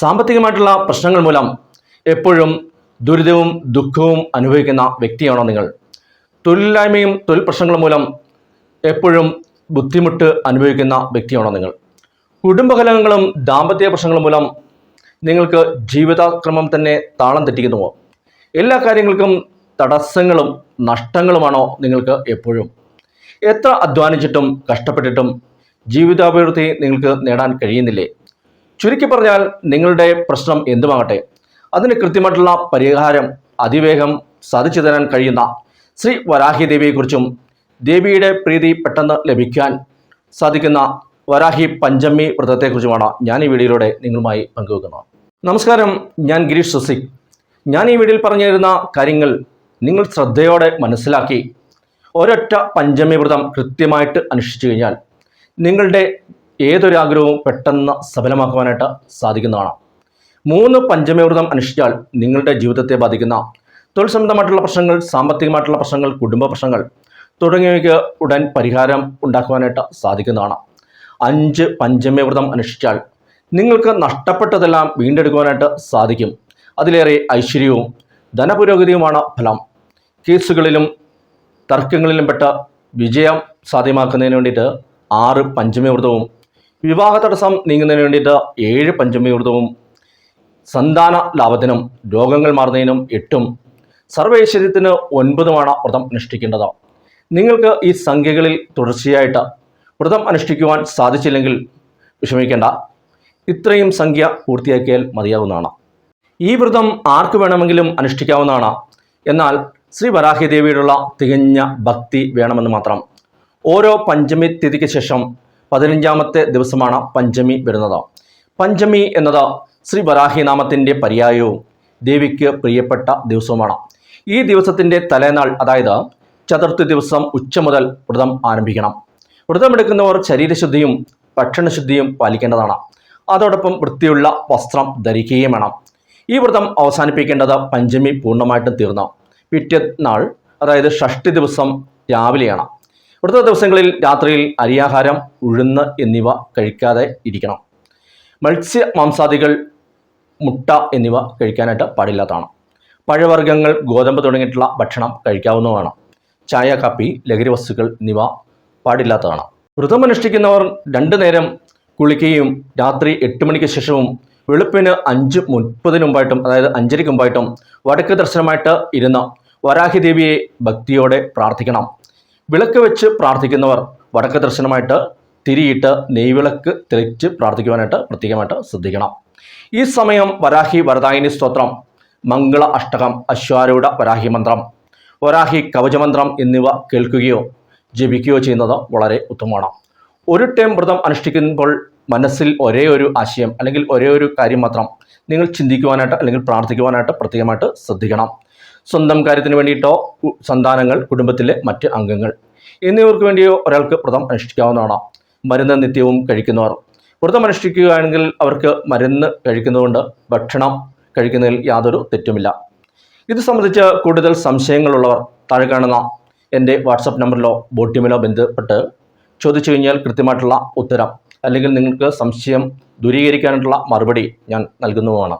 സാമ്പത്തികമായിട്ടുള്ള പ്രശ്നങ്ങൾ മൂലം എപ്പോഴും ദുരിതവും ദുഃഖവും അനുഭവിക്കുന്ന വ്യക്തിയാണോ നിങ്ങൾ? തൊഴിലില്ലായ്മയും തൊഴിൽ പ്രശ്നങ്ങൾ മൂലം എപ്പോഴും ബുദ്ധിമുട്ട് അനുഭവിക്കുന്ന വ്യക്തിയാണോ നിങ്ങൾ? കുടുംബകലഹങ്ങളും ദാമ്പത്യ പ്രശ്നങ്ങളും മൂലം നിങ്ങൾക്ക് ജീവിതക്രമം തന്നെ താളം തെറ്റിക്കുന്നുവോ? എല്ലാ കാര്യങ്ങൾക്കും തടസ്സങ്ങളും നഷ്ടങ്ങളുമാണോ നിങ്ങൾക്ക് എപ്പോഴും? എത്ര അധ്വാനിച്ചിട്ടും കഷ്ടപ്പെട്ടിട്ടും ജീവിതാഭിവൃദ്ധി നിങ്ങൾക്ക് നേടാൻ കഴിയുന്നില്ലേ? ചുരുക്കി പറഞ്ഞാൽ നിങ്ങളുടെ പ്രശ്നം എന്തുമാകട്ടെ? അതിന് കൃത്യമായിട്ടുള്ള പരിഹാരം അതിവേഗം സാധിച്ചു തരാൻ കഴിയുന്ന ശ്രീ വരാഹി ദേവിയെക്കുറിച്ചും ദേവിയുടെ പ്രീതി പെട്ടെന്ന് ലഭിക്കാൻ സാധിക്കുന്ന വരാഹി പഞ്ചമി വ്രതത്തെക്കുറിച്ചുമാണ് ഞാൻ ഈ വീഡിയോയിലൂടെ നിങ്ങളുമായി പങ്കുവെക്കുന്നത്. നമസ്കാരം ഞാൻ ഗിരീഷ് സുസിക് ഞാൻ ഈ വീഡിയോയിൽ പറഞ്ഞു തരുന്ന കാര്യങ്ങൾ നിങ്ങൾ ശ്രദ്ധയോടെ മനസ്സിലാക്കി ഒരൊറ്റ പഞ്ചമി വ്രതം കൃത്യമായിട്ട് അനുഷ്ഠിച്ചു കഴിഞ്ഞാൽ നിങ്ങളുടെ ഏതൊരു ആഗ്രഹവും പെട്ടെന്ന് സഫലമാക്കുവാനായിട്ട് സാധിക്കുന്നതാണ്. മൂന്ന് പഞ്ചമി വ്രതം അനുഷ്ഠിച്ചാൽ നിങ്ങളുടെ ജീവിതത്തെ ബാധിക്കുന്ന തൊഴിൽ സംബന്ധമായിട്ടുള്ള പ്രശ്നങ്ങൾ സാമ്പത്തികമായിട്ടുള്ള പ്രശ്നങ്ങൾ കുടുംബ പ്രശ്നങ്ങൾ തുടങ്ങിയവയ്ക്ക് ഉടൻ പരിഹാരം ഉണ്ടാക്കുവാനായിട്ട് സാധിക്കുന്നതാണ്. അഞ്ച് പഞ്ചമി വ്രതം അനുഷ്ഠിച്ചാൽ നിങ്ങൾക്ക് നഷ്ടപ്പെട്ടതെല്ലാം വീണ്ടെടുക്കുവാനായിട്ട് സാധിക്കും. അതിലേറെ ഐശ്വര്യവും ധനപുരോഗതിയുമാണ് ഫലം. കേസുകളിലും തർക്കങ്ങളിലും പെട്ട വിജയം സാധ്യമാക്കുന്നതിന് വേണ്ടിയിട്ട് ആറ് പഞ്ചമി വ്രതവും വിവാഹ തടസ്സം നീങ്ങുന്നതിന് വേണ്ടിയിട്ട് ഏഴ് പഞ്ചമി വ്രതവും സന്താന ലാഭത്തിനും രോഗങ്ങൾ മാറുന്നതിനും എട്ടും സർവൈശ്വര്യത്തിന് ഒൻപതുമാണ് വ്രതം അനുഷ്ഠിക്കേണ്ടത്. നിങ്ങൾക്ക് ഈ സംഖ്യകളിൽ തുടർച്ചയായിട്ട് വ്രതം അനുഷ്ഠിക്കുവാൻ സാധിച്ചില്ലെങ്കിൽ വിഷമിക്കേണ്ട. ഇത്രയും സംഖ്യ പൂർത്തിയാക്കിയാൽ മതിയാവുന്നതാണ്. ഈ വ്രതം ആർക്ക് വേണമെങ്കിലും അനുഷ്ഠിക്കാവുന്നതാണ്. എന്നാൽ ശ്രീ വരാഹി ദേവിയോടുള്ള തികഞ്ഞ ഭക്തി വേണമെന്ന് മാത്രം. ഓരോ പഞ്ചമി തിഥിക്ക് ശേഷം പതിനഞ്ചാമത്തെ ദിവസമാണ് പഞ്ചമി വരുന്നത്. പഞ്ചമി എന്നത് ശ്രീ വരാഹി നാമത്തിന്റെ പര്യായവും ദേവിക്ക് പ്രിയപ്പെട്ട ദിവസവുമാണ്. ഈ ദിവസത്തിന്റെ തലേനാൾ അതായത് ചതുർത്ഥി ദിവസം ഉച്ച മുതൽ വ്രതം ആരംഭിക്കണം. വ്രതമെടുക്കുന്നവർ ശരീരശുദ്ധിയും ഭക്ഷണശുദ്ധിയും പാലിക്കേണ്ടതാണ്. അതോടൊപ്പം വൃത്തിയുള്ള വസ്ത്രം ധരിക്കുകയും വേണം. ഈ വ്രതം അവസാനിപ്പിക്കേണ്ടത് പഞ്ചമി പൂർണമായിട്ടും തീർന്നു. പിറ്റേ നാൾ അതായത് ഷഷ്ടി ദിവസം രാവിലെയാണ്. വ്രത ദിവസങ്ങളിൽ രാത്രിയിൽ അരിയാഹാരം ഉഴുന്ന് എന്നിവ കഴിക്കാതെ ഇരിക്കണം. മത്സ്യ മാംസാദികൾ മുട്ട എന്നിവ കഴിക്കാനായിട്ട് പാടില്ലാത്തതാണ്. പഴവർഗങ്ങൾ ഗോതമ്പ് തുടങ്ങിയിട്ടുള്ള ഭക്ഷണം കഴിക്കാവുന്നതാണ്. ചായ കാപ്പി ലഹരി വസ്തുക്കൾ എന്നിവ പാടില്ലാത്തതാണ്. വ്രതമനുഷ്ഠിക്കുന്നവർ രണ്ടു നേരം കുളിക്കുകയും രാത്രി എട്ട് മണിക്ക് ശേഷവും വെളുപ്പിന് അഞ്ച് മുപ്പതിന് മുമ്പായിട്ടും അതായത് അഞ്ചരയ്ക്ക് മുമ്പായിട്ടും വടക്ക് ദർശനമായിട്ട് ഇരുന്ന് വരാഹിദേവിയെ ഭക്തിയോടെ പ്രാർത്ഥിക്കണം. വിളക്ക് വെച്ച് പ്രാർത്ഥിക്കുന്നവർ വടക്ക് ദർശനമായിട്ട് തിരിയിട്ട് നെയ്വിളക്ക് തെളിച്ച് പ്രാർത്ഥിക്കുവാനായിട്ട് പ്രത്യേകമായിട്ട് ശ്രദ്ധിക്കണം. ഈ സമയം വരാഹി വരദായിനി സ്തോത്രം മംഗള അഷ്ടകം അശ്വാരൂഢ വരാഹി മന്ത്രം വരാഹി കവചമന്ത്രം എന്നിവ കേൾക്കുകയോ ജപിക്കുകയോ ചെയ്യുന്നത് വളരെ ഉത്തമമാണ്. ഒരു ടൈം വ്രതം അനുഷ്ഠിക്കുമ്പോൾ മനസ്സിൽ ഒരേ ഒരു ആശയം അല്ലെങ്കിൽ ഒരേ ഒരു കാര്യം മാത്രം നിങ്ങൾ ചിന്തിക്കുവാനായിട്ട് അല്ലെങ്കിൽ പ്രാർത്ഥിക്കുവാനായിട്ട് പ്രത്യേകമായിട്ട് ശ്രദ്ധിക്കണം. സ്വന്തം കാര്യത്തിന് വേണ്ടിയിട്ടോ സന്താനങ്ങൾ കുടുംബത്തിലെ മറ്റ് അംഗങ്ങൾ എന്നിവർക്ക് വേണ്ടിയോ ഒരാൾക്ക് വ്രതം അനുഷ്ഠിക്കാവുന്നതാണ്. മരുന്ന് നിത്യവും കഴിക്കുന്നവർ. വ്രതം അനുഷ്ഠിക്കുകയാണെങ്കിൽ അവർക്ക് മരുന്ന് കഴിക്കുന്നതുകൊണ്ട് ഭക്ഷണം കഴിക്കുന്നതിൽ യാതൊരു തെറ്റുമില്ല. ഇത് സംബന്ധിച്ച് കൂടുതൽ സംശയങ്ങളുള്ളവർ താഴെ കാണുന്ന എന്റെ വാട്സപ്പ് നമ്പറിലോ ബോട്ടിമിലോ ബന്ധപ്പെട്ട് ചോദിച്ചു കഴിഞ്ഞാൽ കൃത്യമായിട്ടുള്ള ഉത്തരം അല്ലെങ്കിൽ നിങ്ങൾക്ക് സംശയം ദൂരീകരിക്കാനായിട്ടുള്ള മറുപടി ഞാൻ നൽകുന്നതുമാണ്.